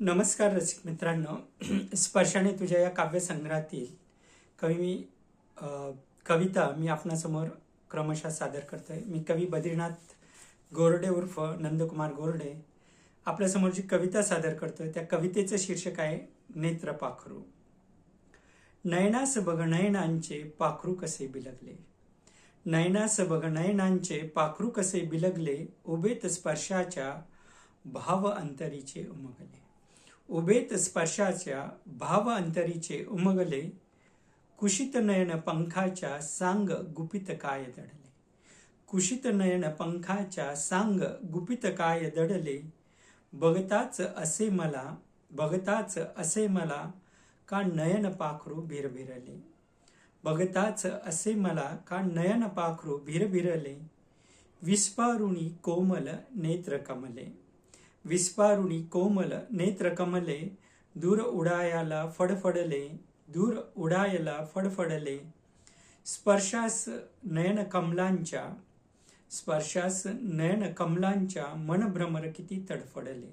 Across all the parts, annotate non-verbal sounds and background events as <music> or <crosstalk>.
नमस्कार रसिक मित्रांनो. <clears throat> स्पर्शाने तुझ्या या काव्यसंग्रहातील कवी मी कविता मी आपणासमोर क्रमशः सादर करतो आहे मी कवी बद्रीनाथ गोरडे उर्फ नंदकुमार गोरडे आपल्यासमोर जी कविता सादर करतोय त्या कवितेचं शीर्षक आहे नेत्र पाखरू. नयनास बघ नयनांचे पाखरू कसे बिलगले. नयनास बघ नयनांचे पाखरू कसे बिलगले उभेत स्पर्शाच्या भाव अंतरीचे उमगले. उभेत स्पर्शाच्या भाव अंतरीचे उमगले कुशित नयन पंखाच्या सांग गुपित काय दडले? कुशित नयन पंखाच्या सांग गुपित काय दडले? बघताच असे मला बघताच असे मला का नयन पाखरू भिरभिरले? बघताच असे मला का नयन पाखरू भिरभिरले? विस्पारुणी कोमल नेत्र कमले. विस्पारुणी कोमल नेत्र कमले दूर उडायाला फडफडले दूर उडायला फडफडले स्पर्शास नयन कमलांच्या स्पर्शास नयन कमलांच्या मनभ्रमर किती तडफडले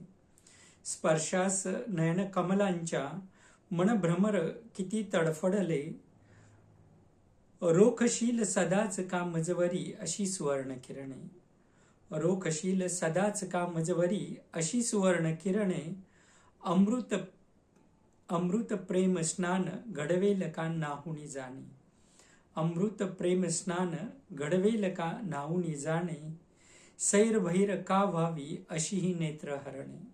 स्पर्शास नयन कमलांच्या मनभ्रमर किती तडफडले रोखशील सदाच का मजवरी अशी सुवर्ण किरणे रोखशील सदाच का मजवरी अशी सुवर्ण किरणे अमृत अमृत प्रेम स्नान घडवेल का नाहुनी जाणे? अमृत प्रेम स्नान घडवेल का नाहुनी जाणे? सैरभैर का व्हावी अशी ही नेत्र हरणे?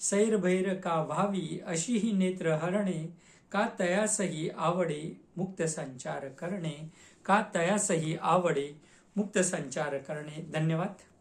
सैरभैर का व्हावी अशी ही नेत्र हरणे? का तयासही आवडे मुक्त संचार करणे? का तयासही आवडे मुक्त संचार करणे? धन्यवाद.